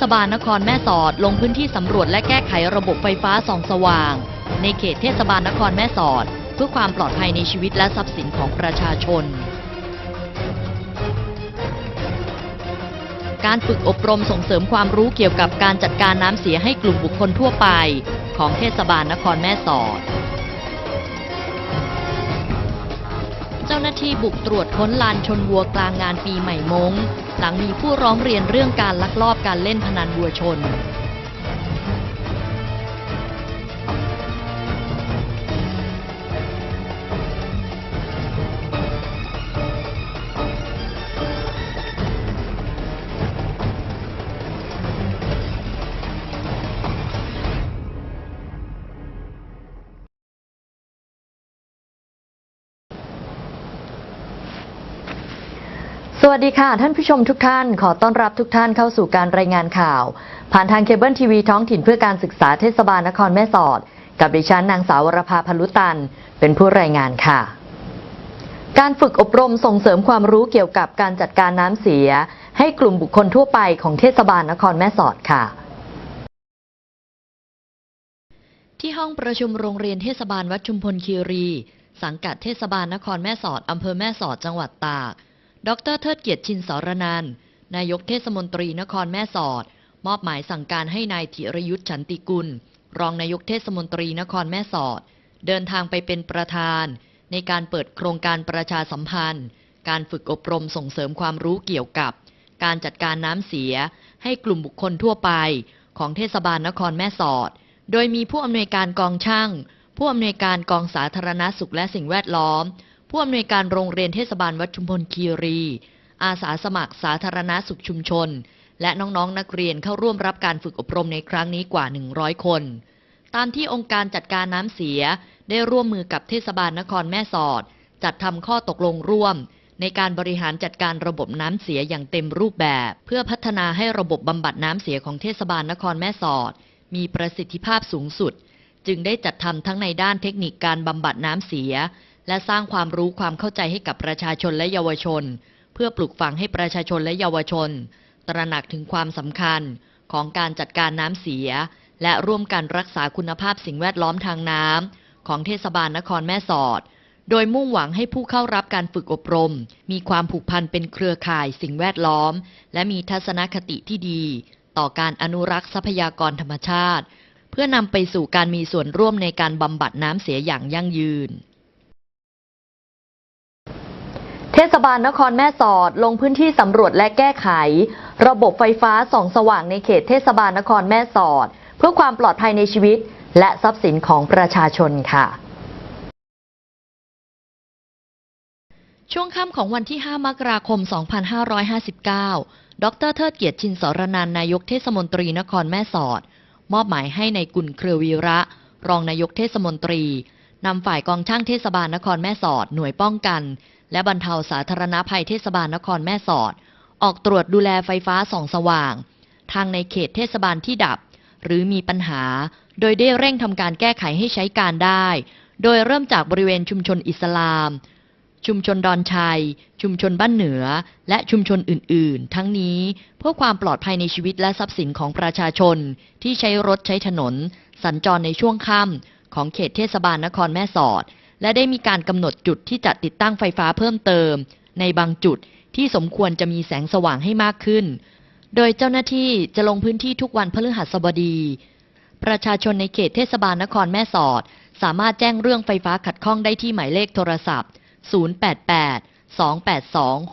ศบาลนครแม่สอดลงพื้นที่สำรวจและแก้ไขระบบไฟฟ้าส่องสว่าง ในเขตเทศบาลนครแม่สอด เพื่อความปลอดภัยในชีวิตและทรัพย์สินของประชาชน การฝึกอบรมส่งเสริมความรู้เกี่ยวกับการจัดการน้ำเสียให้กลุ่มบุคคลทั่วไป ของเทศบาลนครแม่สอด เจ้าหน้าที่บุกตรวจค้นลานชนวัวกลางงานปีใหม่มงหลังมีผู้ร้องเรียนเรื่องการลักลอบการเล่นพนันวัวชน วัสดีค่ะ ท่านผู้ชมทุกท่าน ขอต้อนรับทุกท่านเข้าสู่การรายงานข่าว ผ่านทางเคเบิลทีวีท้องถิ่นเพื่อการศึกษาเทศบาลนครแม่สอด กับดิฉันนางสาวรภาพลุตัน เป็นผู้รายงานค่ะ การฝึกอบรมส่งเสริมความรู้เกี่ยวกับการจัดการน้ำเสีย ให้กลุ่มบุคคลทั่วไปของเทศบาลนครแม่สอดค่ะที่ห้องประชุมโรงเรียนเทศบาลวัดชุมพลคีรี สังกัดเทศบาลนครแม่สอดอำเภอแม่สอดจังหวัดตาก ดรเทิดเกียรติชินสรนันนายกเทศมนตรีนครแม่สอด มอบหมายสั่งการให้นายธิรยุทธ์ฉันติกุล รองนายกเทศมนตรีนครแม่สอด เดินทางไปเป็นประธาน ในการเปิดโครงการประชาสัมพันธ์ การฝึกอบรมส่งเสริมความรู้เกี่ยวกับ การจัดการน้ำเสีย ให้กลุ่มบุคคลทั่วไป ของเทศบาลนครแม่สอด โดยมีผู้อำนวยการกองช่าง ผู้อำนวยการกองสาธารณสุขและสิ่งแวดล้อม ผู้อำนวยการโรงเรียนเทศบาลวัดชุมพลคีรี อาสาสมัครสาธารณสุขชุมชน และน้องๆนนักเรียนเข้าร่วมรับการฝึกอบรมในครั้งนี้กว่า 100 คน ตามที่องค์การจัดการน้ำเสียได้ร่วมมือกับเทศบาลนครแม่สอด จัดทำข้อตกลงร่วม ในการบริหารจัดการระบบน้ำเสียอย่างเต็มรูปแบบ เพื่อพัฒนาให้ระบบบำบัดน้ำเสียของเทศบาลนครแม่สอด มีประสิทธิภาพสูงสุด จึงได้จัดทำทั้งในด้านเทคนิคการบำบัดน้ำเสีย และสร้างความรู้ความเข้าใจให้กับประชาชนและเยาวชน เพื่อปลูกฝังให้ประชาชนและเยาวชน ตระหนักถึงความสำคัญของการจัดการน้ำเสีย และร่วมกันรักษาคุณภาพสิ่งแวดล้อมทางน้ำของเทศบาลนครแม่สอด โดยมุ่งหวังให้ผู้เข้ารับการฝึกอบรม มีความผูกพันเป็นเครือข่ายสิ่งแวดล้อม และมีทัศนคติที่ดี ต่อการอนุรักษ์ทรัพยากรธรรมชาติ เพื่อนำไปสู่การมีส่วนร่วมในการบำบัดน้ำเสียอย่างยั่งยืน ทศบาลนครแม่สอดลงพื้นที่สำรวจและแก้ไข ระบบไฟฟ้าส่องสว่างในเขตเทศบาลนครแม่สอด เพื่อความปลอดภัยในชีวิต และทรัพย์สินของประชาชนค่ะ ช่วงค่ำของวันที่ 5 มกราคม 2559 ดรเทิดเกียรติชินสรนันนายกเทศมนตรีนครแม่สอด มอบหมายให้ในกุลเครือวีระ รองนายกเทศมนตรีนำฝ่ายกองช่างเทศบาลนครแม่สอดหน่วยป้องกัน และบรรเทาสาธารณภัยเทศบาลนครแม่สอด ออกตรวจดูแลไฟฟ้าส่องสว่าง ทางในเขตเทศบาลที่ดับ หรือมีปัญหา โดยได้เร่งทำการแก้ไขให้ใช้การได้ โดยเริ่มจากบริเวณชุมชนอิสลาม ชุมชนดอนชัย ชุมชนบ้านเหนือ และชุมชนอื่น ๆ ทั้งนี้เพื่อความปลอดภัยในชีวิตและทรัพย์สินของประชาชน ที่ใช้รถใช้ถนน สัญจรในช่วงค่ำของเขตเทศบาลนครแม่สอด และได้มีการกำหนดจุดที่จะติดตั้งไฟฟ้าเพิ่มเติม ในบางจุดที่สมควรจะมีแสงสว่างให้มากขึ้น โดยเจ้าหน้าที่จะลงพื้นที่ทุกวันพฤหัสบดี ประชาชนในเขตเทศบาลนครแม่สอด สามารถแจ้งเรื่องไฟฟ้าขัดข้องได้ที่หมายเลขโทรศัพท์ 088 282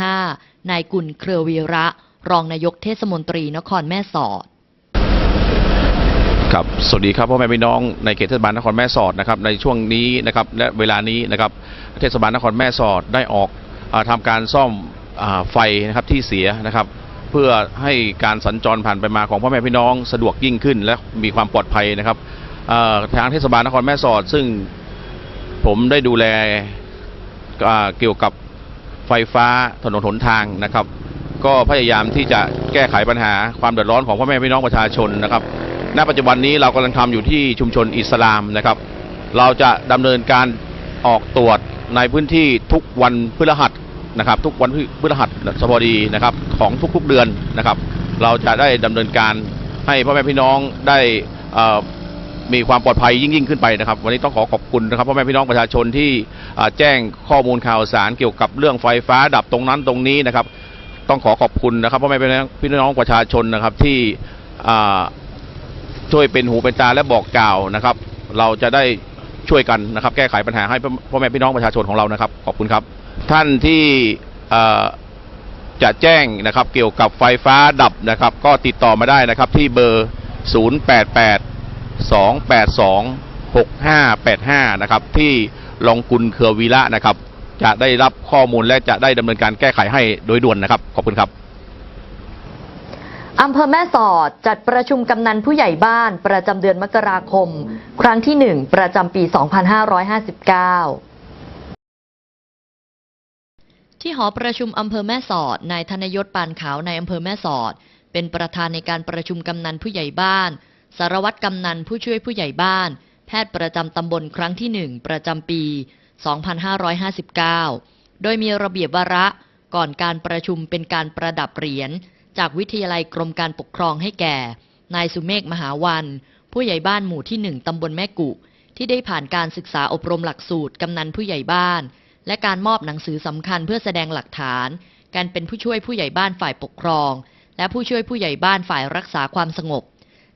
6585 นายกุลเครือวีระ รองนายกเทศมนตรีนครแม่สอด ครับสวัสดีครับพ่อแม่พี่น้องในเขตเทศบาลนครแม่สอดนะครับในช่วงนี้นะครับและเวลานี้นะครับเทศบาลนครแม่สอดได้ออกอาทำการซ่อมอไฟนะครับที่เสียนะครับ เพื่อให้การสัญจรผ่านไปมาของพ่อแม่พี่น้องสะดวกยิ่งขึ้น และมีความปลอดภัยนะครับทางเทศบาลนครแม่สอด ซึ่งผมได้ดูแลเกี่ยวกับไฟฟ้าถนนหนทางนะครับ ก็พยายามที่จะแก้ไขปัญหาความเดือดร้อนของพ่อแม่พี่น้องประชาชนนะครับ ณปัจจุบันนี้เรากำลังทำอยู่ที่ชุมชนอิสลามนะครับ เราจะดำเนินการออกตรวจในพื้นที่ทุกวันพฤหัสนะครับ ทุกวันพฤหัสบดีนะครับของทุกๆเดือนนะครับ เราจะได้ดำเนินการให้พ่อแม่พี่น้องได้มีความปลอดภัยยิ่งยิ่งขึ้นไปนะครับ วันนี้ต้องขอขอบคุณนะครับพ่อแม่พี่น้องประชาชนที่แจ้งข้อมูลข่าวสารเกี่ยวกับเรื่องไฟฟ้าดับตรงนั้นตรงนี้นะครับ ต้องขอขอบคุณนะครับพ่อแม่พี่น้องพี่น้องประชาชนนะครับที่ ช่วยเป็นหูเป็นตาและบอกกล่าวนะครับ เราจะได้ช่วยกันนะครับ แก้ไขปัญหาให้พ่อแม่พี่น้องประชาชนของเรานะครับ ขอบคุณครับ ท่านที่จะแจ้งนะครับ เกี่ยวกับไฟฟ้าดับนะครับ ก็ติดต่อมาได้นะครับที่เบอร์ 088 282 6585 นะครับที่ลองกุลเครือวีระนะครับ จะได้รับข้อมูลและจะได้ดำเนินการแก้ไขให้โดยด่วนนะครับ ขอบคุณครับ อำเภอแม่สอดจัดประชุมกำนันผู้ใหญ่บ้านประจำเดือนมกราคม ครั้งที่1ประจำปี 2559ที่หอประชุมอำเภอแม่สอด นายธนยศปานขาวในอำเภอแม่สอด เป็นประธานในการประชุมกำนันผู้ใหญ่บ้าน สารวัตรกำนันผู้ช่วยผู้ใหญ่บ้าน แพทย์ประจำตำบลครั้งที่1ประจำปี 2559 โดยมีระเบียบวาระก่อนการประชุมเป็นการประดับเหรียญ จากวิทยาลัยกรมการปกครองให้แก่ นายสุเมฆมหาวัน ผู้ใหญ่บ้านหมู่ที่หนึ่งตำบลแม่กุ ที่ได้ผ่านการศึกษาอบรมหลักสูตรกำนันผู้ใหญ่บ้าน และการมอบหนังสือสำคัญเพื่อแสดงหลักฐาน การเป็นผู้ช่วยผู้ใหญ่บ้านฝ่ายปกครอง และผู้ช่วยผู้ใหญ่บ้านฝ่ายรักษาความสงบ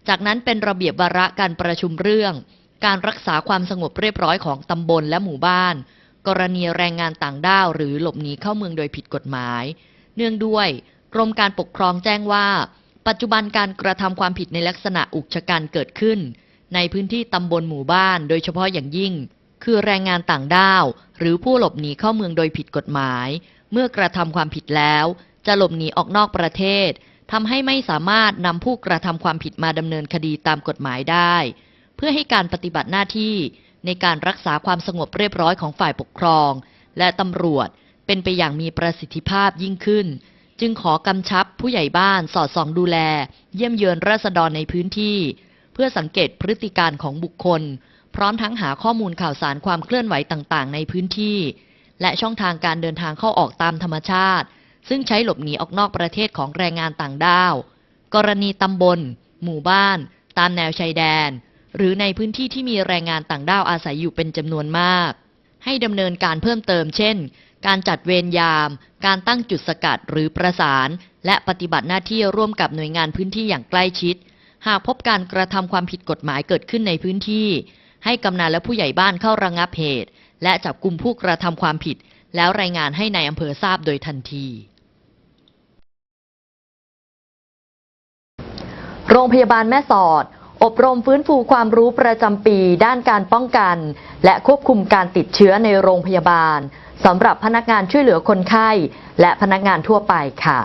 จากนั้นเป็นระเบียบวาระการประชุมเรื่อง การรักษาความสงบเรียบร้อยของตำบลและหมู่บ้าน กรณีแรงงานต่างด้าวหรือหลบหนีเข้าเมืองโดยผิดกฎหมาย เนื่องด้วย กรมการปกครองแจ้งว่า ปัจจุบันการกระทำความผิดในลักษณะอุกชะกันเกิดขึ้น ในพื้นที่ตำบลหมู่บ้าน โดยเฉพาะอย่างยิ่ง คือแรงงานต่างด้าว หรือผู้หลบหนีเข้าเมืองโดยผิดกฎหมาย เมื่อกระทำความผิดแล้ว จะหลบหนีออกนอกประเทศทำให้ไม่สามารถนำผู้กระทำความผิดมาดำเนินคดีตามกฎหมายได้ เพื่อให้การปฏิบัติหน้าที่ในการรักษาความสงบเรียบร้อยของฝ่ายปกครอง และตำรวจเป็นไปอย่างมีประสิทธิภาพยิ่งขึ้น จึงขอกำชับผู้ใหญ่บ้านสอดส่องดูแล เยี่ยมเยือนราษฎรในพื้นที่ เพื่อสังเกตพฤติการของบุคคล พร้อมทั้งหาข้อมูลข่าวสารความเคลื่อนไหวต่างๆ ในพื้นที่ และช่องทางการเดินทางเข้าออกตามธรรมชาติ ซึ่งใช้หลบหนีออกนอกประเทศของแรงงานต่างด้าว กรณีตำบล หมู่บ้าน ตามแนวชายแดน หรือในพื้นที่ที่มีแรงงานต่างด้าวอาศัยอยู่เป็นจำนวนมาก ให้ดำเนินการเพิ่มเติม เช่น การจัดเวรยาม การตั้งจุดสกัดหรือประสาน และปฏิบัติหน้าที่ร่วมกับหน่วยงานพื้นที่อย่างใกล้ชิด หากพบการกระทำความผิดกฎหมายเกิดขึ้นในพื้นที่ ให้กำนันและผู้ใหญ่บ้านเข้าระงับเหตุ และจับกลุ่มผู้กระทำความผิด แล้วรายงานให้ในายอำเภอทราบโดยทันทีโรงพยาบาลแม่สอด อบรมฟื้นฟูความรู้ประจำปี ด้านการป้องกัน และควบคุมการติดเชื้อในโรงพยาบาล สำหรับพนักงานช่วยเหลือคนไข้ และพนักงานทั่วไปค่ะ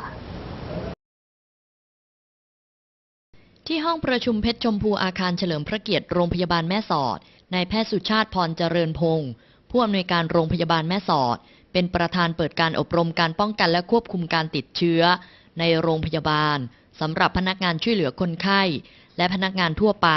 ที่ห้องประชุมเพชรชมพูอาคารเฉลิมพระเกียรติโรงพยาบาลแม่สอดนายแพทย์สุชาติพรเจริญพงศ์ผู้อำนวยการโรงพยาบาลแม่สอด เป็นประธานเปิดการอบรมการป้องกันและควบคุมการติดเชื้อ ในโรงพยาบาลสำหรับพนักงานช่วยเหลือคนไข้ และพนักงานทั่วไป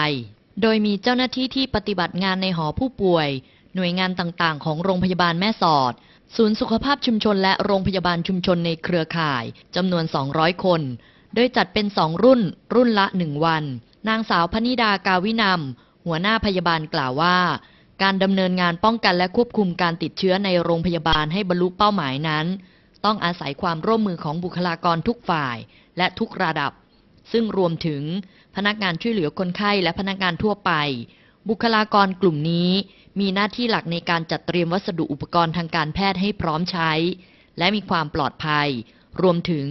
โดยมีเจ้าหน้าที่ที่ปฏิบัติงานในหอผู้ป่วย หน่วยงานต่างๆ ของโรงพยาบาลแม่สอด ศูนย์สุขภาพชุมชนและโรงพยาบาลชุมชนในเครือข่ายจำนวน 200 คน โดยจัดเป็น 2 รุ่น รุ่นละ 1 วัน นางสาวพนิดากาวินำหัวหน้าพยาบาลกล่าวว่า การดำเนินงานป้องกันและควบคุมการติดเชื้อในโรงพยาบาลให้บรรลุเป้าหมายนั้น ต้องอาศัยความร่วมมือของบุคลากรทุกฝ่ายและทุกระดับ ซึ่งรวมถึงพนักงานช่วยเหลือคนไข้และพนักงานทั่วไป บุคลากรกลุ่มนี้ มีหน้าที่หลักในการจัดเตรียมวัสดุอุปกรณ์ทางการแพทย์ให้พร้อมใช้ และมีความปลอดภัย รวมถึง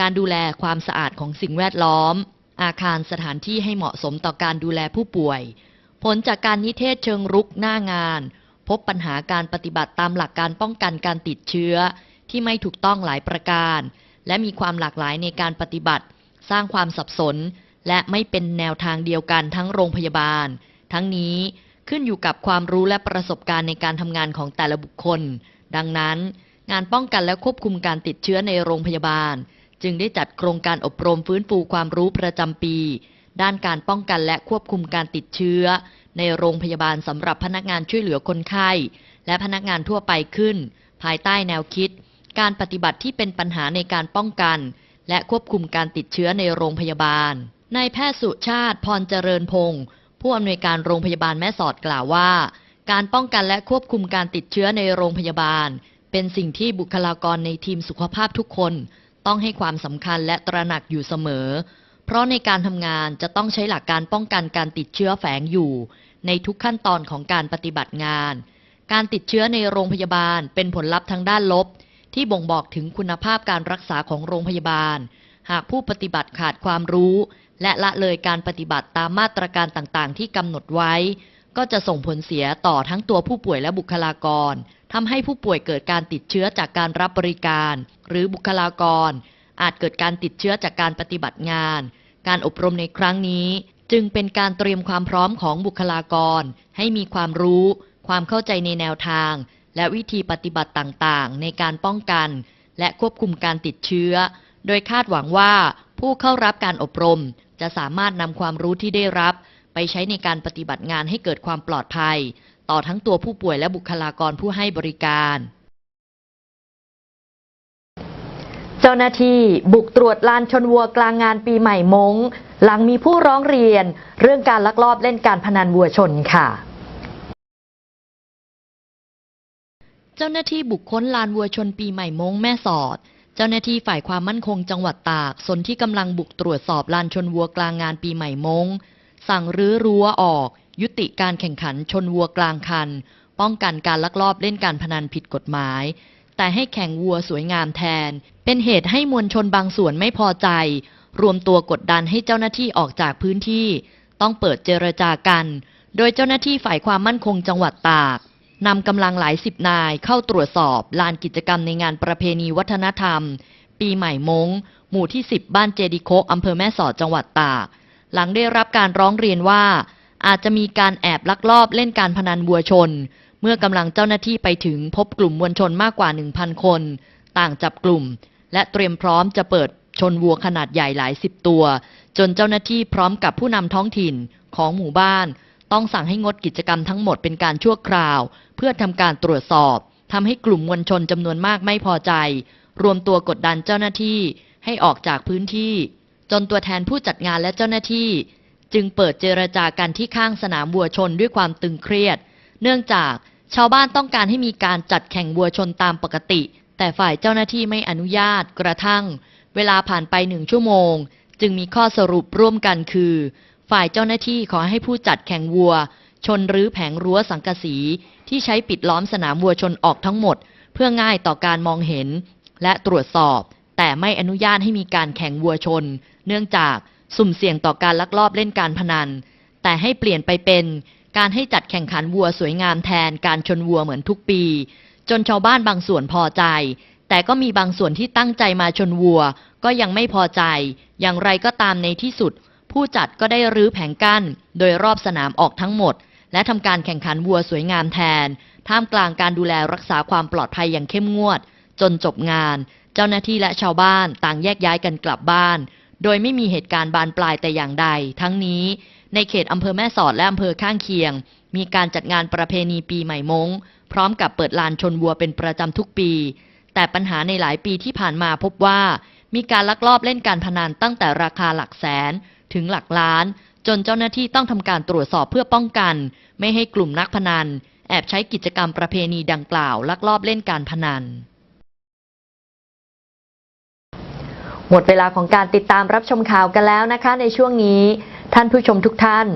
การดูแลความสะอาดของสิ่งแวดล้อม อาคารสถานที่ให้เหมาะสมต่อการดูแลผู้ป่วย ผลจากการนิเทศเชิงรุกหน้างาน พบปัญหาการปฏิบัติตามหลักการป้องกันการติดเชื้อ ที่ไม่ถูกต้องหลายประการ และมีความหลากหลายในการปฏิบัติ สร้างความสับสน และไม่เป็นแนวทางเดียวกันทั้งโรงพยาบาล ทั้งนี้ ขึ้นอยู่กับความรู้และประสบการณ์ในการทำงานของแต่ละบุคคล ดังนั้น งานป้องกันและควบคุมการติดเชื้อในโรงพยาบาล จึงได้จัดโครงการอบรมฟื้นฟูความรู้ประจำปี ด้านการป้องกันและควบคุมการติดเชื้อ ในโรงพยาบาลสำหรับพนักงานช่วยเหลือคนไข้ และพนักงานทั่วไปขึ้น ภายใต้แนวคิด การปฏิบัติที่เป็นปัญหาในการป้องกัน และควบคุมการติดเชื้อในโรงพยาบาลนายแพทย์สุชาติพรเจริญพงศ์ ผู้อำนวยการโรงพยาบาลแม่สอดกล่าวว่า การป้องกันและควบคุมการติดเชื้อในโรงพยาบาล เป็นสิ่งที่บุคลากรในทีมสุขภาพทุกคน ต้องให้ความสำคัญและตระหนักอยู่เสมอ เพราะในการทำงานจะต้องใช้หลักการป้องกันการติดเชื้อแฝงอยู่ ในทุกขั้นตอนของการปฏิบัติงาน การติดเชื้อในโรงพยาบาลเป็นผลลัพธ์ทางด้านลบ ที่บ่งบอกถึงคุณภาพการรักษาของโรงพยาบาล หากผู้ปฏิบัติขาดความรู้ และละเลยการปฏิบัติตามมาตรการต่างๆ ที่กำหนดไว้ ก็จะส่งผลเสียต่อทั้งตัวผู้ป่วยและบุคลากรทำให้ผู้ป่วยเกิดการติดเชื้อจากการรับบริการ หรือบุคลากร อาจเกิดการติดเชื้อจากการปฏิบัติงาน การอบรมในครั้งนี้ จึงเป็นการเตรียมความพร้อมของบุคลากร ให้มีความรู้ ความเข้าใจในแนวทาง และวิธีปฏิบัติต่างๆ ในการป้องกัน และควบคุมการติดเชื้อ โดยคาดหวังว่า ผู้เข้ารับการอบรมจะสามารถนำความรู้ที่ได้รับ ไปใช้ในการปฏิบัติงานให้เกิดความปลอดภัย ต่อทั้งตัวผู้ป่วยและบุคลากรผู้ให้บริการ เจ้าหน้าที่บุกตรวจลานชนวัวกลางงานปีใหม่มงหลังมีผู้ร้องเรียน เรื่องการลักลอบเล่นการพนันวัวชนค่ะเจ้าหน้าที่บุคคลลานวัวชนปีใหม่มงแม่สอด เจ้าหน้าที่ฝ่ายความมั่นคงจังหวัดตากสนที่กำลังบุกตรวจสอบลานชนวัวกลางงานปีใหม่มง สั่งรื้อรั้วออก ยุติการแข่งขันชนวัวกลางคัน ป้องกันการลักลอบเล่นการพนันผิดกฎหมาย แต่ให้แข่งวัวสวยงามแทน เป็นเหตุให้มวลชนบางส่วนไม่พอใจ รวมตัวกดดันให้เจ้าหน้าที่ออกจากพื้นที่ ต้องเปิดเจรจากัน โดยเจ้าหน้าที่ฝ่ายความมั่นคงจังหวัดตาก นำกำลังหลายสิบนายเข้าตรวจสอบลานกิจกรรมในงานประเพณีวัฒนธรรม ปีใหม่มงหมู่ที่ 10 บ้านเจดีโคกอำเภอแม่สอดจังหวัดตาก หลังได้รับการร้องเรียนว่า อาจจะมีการแอบลักลอบเล่นการพนันวัวชน เมื่อกำลังเจ้าหน้าที่ไปถึงพบกลุ่มมวลชนมากกว่า 1,000 คน ต่างจับกลุ่ม และเตรียมพร้อมจะเปิดชนวัวขนาดใหญ่หลายสิบตัว จนเจ้าหน้าที่พร้อมกับผู้นำท้องถิ่นของหมู่บ้าน ต้องสั่งให้งดกิจกรรมทั้งหมดเป็นการชั่วคราว เพื่อทำการตรวจสอบทำให้กลุ่มมวลชนจำนวนมากไม่พอใจ รวมตัวกดดันเจ้าหน้าที่ให้ออกจากพื้นที่ จนตัวแทนผู้จัดงานและเจ้าหน้าที่ จึงเปิดเจรจากันที่ข้างสนามวัวชนด้วยความตึงเครียด เนื่องจากชาวบ้านต้องการให้มีการจัดแข่งวัวชนตามปกติ แต่ฝ่ายเจ้าหน้าที่ไม่อนุญาตกระทั่ง เวลาผ่านไปหนึ่งชั่วโมง จึงมีข้อสรุปร่วมกันคือ ฝ่ายเจ้าหน้าที่ขอให้ผู้จัดแข่งวัว ชนรื้อแผงรั้วสังกะสี ที่ใช้ปิดล้อมสนามวัวชนออกทั้งหมด เพื่อง่ายต่อการมองเห็น และตรวจสอบ แต่ไม่อนุญาตให้มีการแข่งวัวชน เนื่องจากสุ่มเสี่ยงต่อการลักลอบเล่นการพนัน แต่ให้เปลี่ยนไปเป็นการให้จัดแข่งขันวัวสวยงามแทนการชนวัวเหมือนทุกปี จนชาวบ้านบางส่วนพอใจ แต่ก็มีบางส่วนที่ตั้งใจมาชนวัว ก็ยังไม่พอใจ อย่างไรก็ตามในที่สุด ผู้จัดก็ได้รื้อแผงกั้น โดยรอบสนามออกทั้งหมด และทำการแข่งขันวัวสวยงามแทน ท่ามกลางการดูแลรักษาความปลอดภัยอย่างเข้มงวด จนจบงาน เจ้าหน้าที่และชาวบ้านต่างแยกย้ายกันกลับบ้าน โดยไม่มีเหตุการณ์บานปลายแต่อย่างใด ทั้งนี้ ในเขตอำเภอแม่สอดและอำเภอข้างเคียง มีการจัดงานประเพณีปีใหม่มงพร้อมกับเปิดลานชนวัวเป็นประจำทุกปี แต่ปัญหาในหลายปีที่ผ่านมาพบว่า มีการลักลอบเล่นการพนันตั้งแต่ราคาหลักแสน ถึงหลักล้าน จนเจ้าหน้าที่ต้องทำการตรวจสอบเพื่อป้องกัน ไม่ให้กลุ่มนักพนัน แอบใช้กิจกรรมประเพณีดังกล่าว ลักลอบเล่นการพนัน หมดเวลาของการติดตามรับชมข่าวกันแล้วนะคะ ในช่วงนี้ ท่านผู้ชมทุกท่าน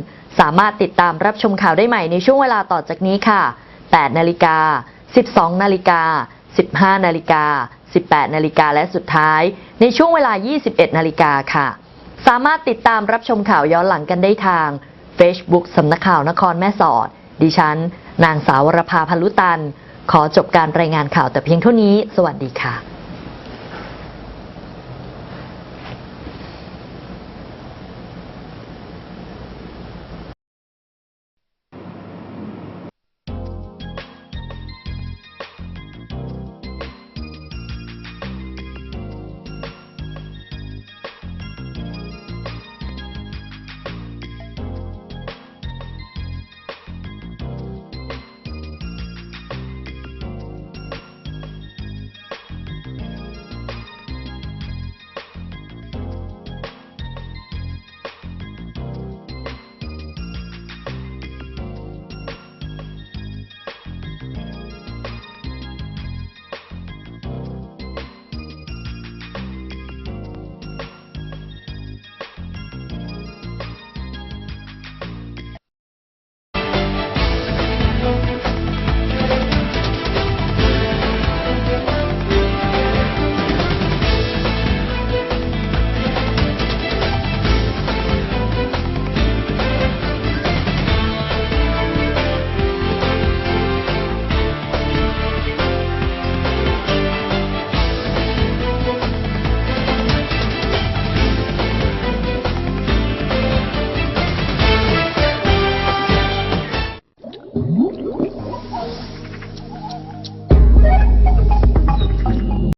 สามารถติดตามรับชมข่าวได้ใหม่ในช่วงเวลาต่อจากนี้ค่ะ 8 นาฬิกา 12 นาฬิกา15 นาฬิกา 18 นาฬิกา และสุดท้าย ในช่วงเวลา 21 นาฬิกาค่ะ สามารถติดตามรับชมข่าวย้อนหลังกันได้ทาง Facebook สำนักข่าวนครแม่สอด ดิฉัน นางสาวรภาพันลุตัน ขอจบการรายงานข่าวแต่เพียงเท่านี้ สวัสดีค่ะ